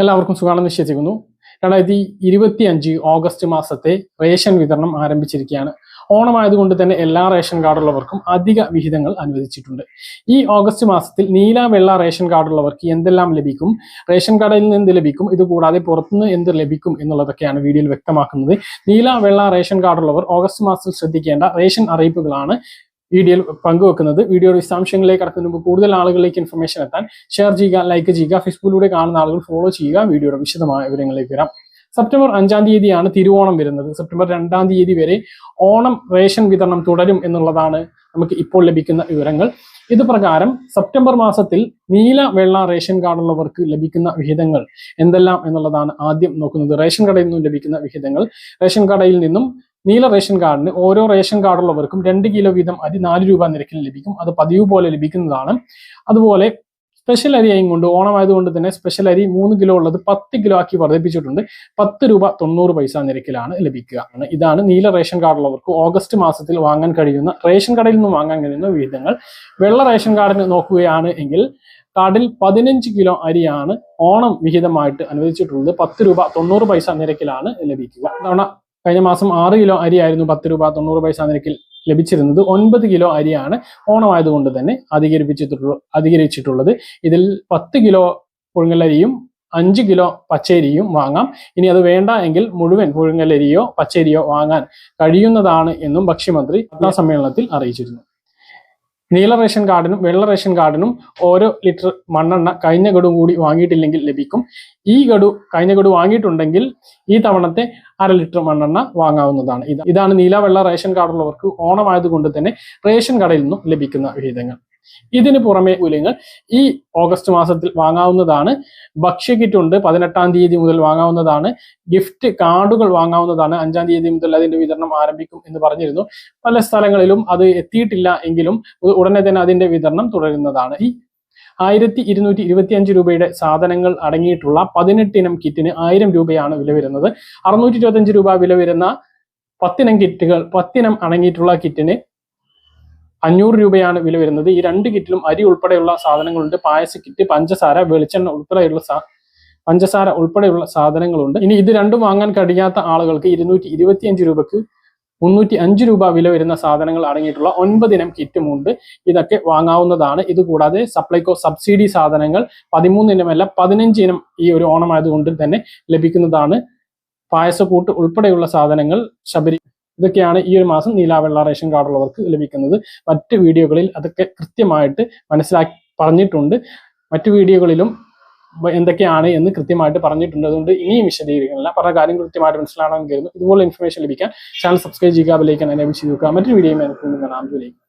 എല്ലാവർക്കും സുഖാണെന്ന് വിശ്വസിക്കുന്നു. രണ്ടായിരത്തി ഇരുപത്തി അഞ്ച് ഓഗസ്റ്റ് മാസത്തെ റേഷൻ വിതരണം ആരംഭിച്ചിരിക്കുകയാണ്. ഓണമായതുകൊണ്ട് തന്നെ എല്ലാ റേഷൻ കാർഡുള്ളവർക്കും അധിക വിഹിതങ്ങൾ അനുവദിച്ചിട്ടുണ്ട്. ഈ ഓഗസ്റ്റ് മാസത്തിൽ നീല വെള്ള റേഷൻ കാർഡുള്ളവർക്ക് എന്തെല്ലാം ലഭിക്കും? റേഷൻ കാർഡിൽ നിന്ന് എന്ത് ലഭിക്കും ഇത് കൂടാതെ പുറത്തുനിന്ന് എന്ത് ലഭിക്കും എന്നുള്ളതൊക്കെയാണ് വീഡിയോയിൽ വ്യക്തമാക്കുന്നത്. നീല വെള്ള റേഷൻ കാർഡുള്ളവർ ഓഗസ്റ്റ് മാസത്തിൽ ശ്രദ്ധിക്കേണ്ട റേഷൻ അറിയിപ്പുകളാണ് വീഡിയോയിൽ പങ്കുവെക്കുന്നത്. വീഡിയോയുടെ വിശദാംശങ്ങളിലേക്ക് കടക്കുന്നതിന് മുമ്പ് കൂടുതൽ ആളുകളിലേക്ക് ഇൻഫർമേഷൻ എത്താൻ ഷെയർ ചെയ്യുക ലൈക്ക് ചെയ്യുക ഫേസ്ബുക്കിലൂടെ കാണുന്ന ആളുകൾ ഫോളോ ചെയ്യുക. വീഡിയോയുടെ വിശദമായ വിവരങ്ങളിലേക്ക് വരാം. സെപ്റ്റംബർ അഞ്ചാം തീയതിയാണ് തിരുവോണം വരുന്നത്. സെപ്റ്റംബർ രണ്ടാം തീയതി വരെ ഓണം റേഷൻ വിതരണം തുടരും എന്നുള്ളതാണ് നമുക്ക് ഇപ്പോൾ ലഭിക്കുന്ന വിവരങ്ങൾ. ഇത് പ്രകാരം സെപ്റ്റംബർ മാസത്തിൽ നീല വെള്ള റേഷൻ കാർഡുള്ളവർക്ക് ലഭിക്കുന്ന വിഹിതങ്ങൾ എന്തെല്ലാം എന്നുള്ളതാണ് ആദ്യം നോക്കുന്നത്. റേഷൻ കടയിൽ നിന്നും ലഭിക്കുന്ന വിഹിതങ്ങൾ. റേഷൻ കടയിൽ നിന്നും നീല റേഷൻ കാർഡിന് ഓരോ റേഷൻ കാർഡുള്ളവർക്കും രണ്ട് കിലോ വീതം അരി നാല് രൂപ നിരക്കിൽ ലഭിക്കും. അത് പതിവ് പോലെ ലഭിക്കുന്നതാണ്. അതുപോലെ സ്പെഷ്യൽ അരി ആയും കൊണ്ട് ഓണമായതുകൊണ്ട് തന്നെ സ്പെഷ്യൽ അരി മൂന്ന് കിലോ ഉള്ളത് പത്ത് കിലോ ആക്കി വർദ്ധിപ്പിച്ചിട്ടുണ്ട്. പത്ത് രൂപ തൊണ്ണൂറ് പൈസ നിരക്കിലാണ് ലഭിക്കുക. ഇതാണ് നീല റേഷൻ കാർഡുള്ളവർക്ക് ഓഗസ്റ്റ് മാസത്തിൽ വാങ്ങാൻ കഴിയുന്ന റേഷൻ കടയിൽ നിന്ന് വാങ്ങാൻ കഴിയുന്ന വിഹിതങ്ങൾ വെള്ള റേഷൻ കാർഡിന് നോക്കുകയാണ് എങ്കിൽ കാർഡിൽ പതിനഞ്ച് കിലോ അരിയാണ് ഓണം വിഹിതമായിട്ട് അനുവദിച്ചിട്ടുള്ളത്. പത്ത് രൂപ തൊണ്ണൂറ് പൈസ നിരക്കിലാണ് ലഭിക്കുക. കഴിഞ്ഞ മാസം ആറ് കിലോ അരിയായിരുന്നു പത്ത് രൂപ തൊണ്ണൂറ് പൈസ നിരക്കിൽ ലഭിച്ചിരുന്നത്. ഒൻപത് കിലോ അരിയാണ് ഓണമായതുകൊണ്ട് തന്നെ അധികരിപ്പിച്ചിട്ടുള്ള അധികരിച്ചിട്ടുള്ളത്. ഇതിൽ പത്ത് കിലോ പുഴുങ്ങലരിയും അഞ്ച് കിലോ പച്ചരിയും വാങ്ങാം. ഇനി അത് വേണ്ട എങ്കിൽ മുഴുവൻ പുഴുങ്ങലരിയോ പച്ചരിയോ വാങ്ങാൻ കഴിയുന്നതാണ് എന്നും ഭക്ഷ്യമന്ത്രി സമ്മേളനത്തിൽ അറിയിച്ചിരുന്നു. നീല റേഷൻ കാർഡിനും വെള്ള റേഷൻ കാർഡിനും ഓരോ ലിറ്റർ മണ്ണെണ്ണ കഴിഞ്ഞ ഗഡു കൂടി വാങ്ങിയിട്ടില്ലെങ്കിൽ ലഭിക്കും. ഈ ഗഡു കഴിഞ്ഞ ഗഡു വാങ്ങിയിട്ടുണ്ടെങ്കിൽ ഈ തവണത്തെ അര ലിറ്റർ മണ്ണെണ്ണ വാങ്ങാവുന്നതാണ്. ഇതാണ് നീല വെള്ള റേഷൻ കാർഡുള്ളവർക്ക് ഓണമായതുകൊണ്ട് തന്നെ റേഷൻ കടയിൽ നിന്നും ലഭിക്കുന്ന വിഹിതങ്ങൾ. ഇതിന് പുറമെ മൂല്യങ്ങൾ ഈ ഓഗസ്റ്റ് മാസത്തിൽ വാങ്ങാവുന്നതാണ്. ഭക്ഷ്യ കിറ്റ് ഉണ്ട് പതിനെട്ടാം തീയതി മുതൽ വാങ്ങാവുന്നതാണ്. ഗിഫ്റ്റ് കാർഡുകൾ വാങ്ങാവുന്നതാണ്. അഞ്ചാം തീയതി മുതൽ അതിന്റെ വിതരണം ആരംഭിക്കും എന്ന് പറഞ്ഞിരുന്നു. പല സ്ഥലങ്ങളിലും അത് എത്തിയിട്ടില്ല എങ്കിലും ഉടനെ തന്നെ അതിന്റെ വിതരണം തുടരുന്നതാണ്. ഈ ആയിരത്തി ഇരുന്നൂറ്റി ഇരുപത്തി അഞ്ച് രൂപയുടെ സാധനങ്ങൾ അടങ്ങിയിട്ടുള്ള പതിനെട്ടിനം കിറ്റിന് ആയിരം രൂപയാണ് വില വരുന്നത്. അറുന്നൂറ്റി ഇരുപത്തഞ്ച് രൂപ വില വരുന്ന പത്തിനം കിറ്റുകൾ പത്തിനം അടങ്ങിയിട്ടുള്ള കിറ്റിന് അഞ്ഞൂറ് രൂപയാണ് വില വരുന്നത്. ഈ രണ്ട് കിറ്റിലും അരി ഉൾപ്പെടെയുള്ള സാധനങ്ങളുണ്ട്. പായസ കിറ്റ് പഞ്ചസാര വെളിച്ചെണ്ണ ഉൾപ്പെടെയുള്ള പഞ്ചസാര ഉൾപ്പെടെയുള്ള സാധനങ്ങളുണ്ട്. ഇനി ഇത് രണ്ടും വാങ്ങാൻ കഴിയാത്ത ആളുകൾക്ക് ഇരുന്നൂറ്റി ഇരുപത്തിയഞ്ച് രൂപക്ക് മുന്നൂറ്റി അഞ്ച് രൂപ വില വരുന്ന സാധനങ്ങൾ അടങ്ങിയിട്ടുള്ള ഒൻപതിനം കിറ്റുമുണ്ട് ഇതൊക്കെ വാങ്ങാവുന്നതാണ്. ഇതുകൂടാതെ സപ്ലൈകോ സബ്സിഡി സാധനങ്ങൾ പതിമൂന്നിനമല്ല പതിനഞ്ച് ഇനം ഈ ഒരു ഓണമായതുകൊണ്ട് തന്നെ ലഭിക്കുന്നതാണ്. പായസക്കൂട്ട് ഉൾപ്പെടെയുള്ള സാധനങ്ങൾ ശബരി ഇതൊക്കെയാണ് ഈ ഒരു മാസം നീലാവെള്ള റേഷൻ കാർഡുള്ളവർക്ക് ലഭിക്കുന്നത്. മറ്റ് വീഡിയോകളിൽ അതൊക്കെ കൃത്യമായിട്ട് മനസ്സിലാക്കി പറഞ്ഞിട്ടുണ്ട്. മറ്റു വീഡിയോകളിലും എന്തൊക്കെയാണ് എന്ന് കൃത്യമായിട്ട് പറഞ്ഞിട്ടുണ്ട്. അതുകൊണ്ട് ഇനിയും വിശദീകരിക്കുന്നില്ല പറഞ്ഞ കാര്യം കൃത്യമായിട്ട് മനസ്സിലാണെന്ന് കരുതുന്നു. ഇതുപോലെ ഇൻഫർമേഷൻ ലഭിക്കാൻ ചാനൽ സബ്സ്ക്രൈബ് ചെയ്യുക അതിലേക്ക് എനേബിൾ ചെയ്ത് നോക്കുക മറ്റൊരു വീഡിയോ എനിക്ക് കാണാൻ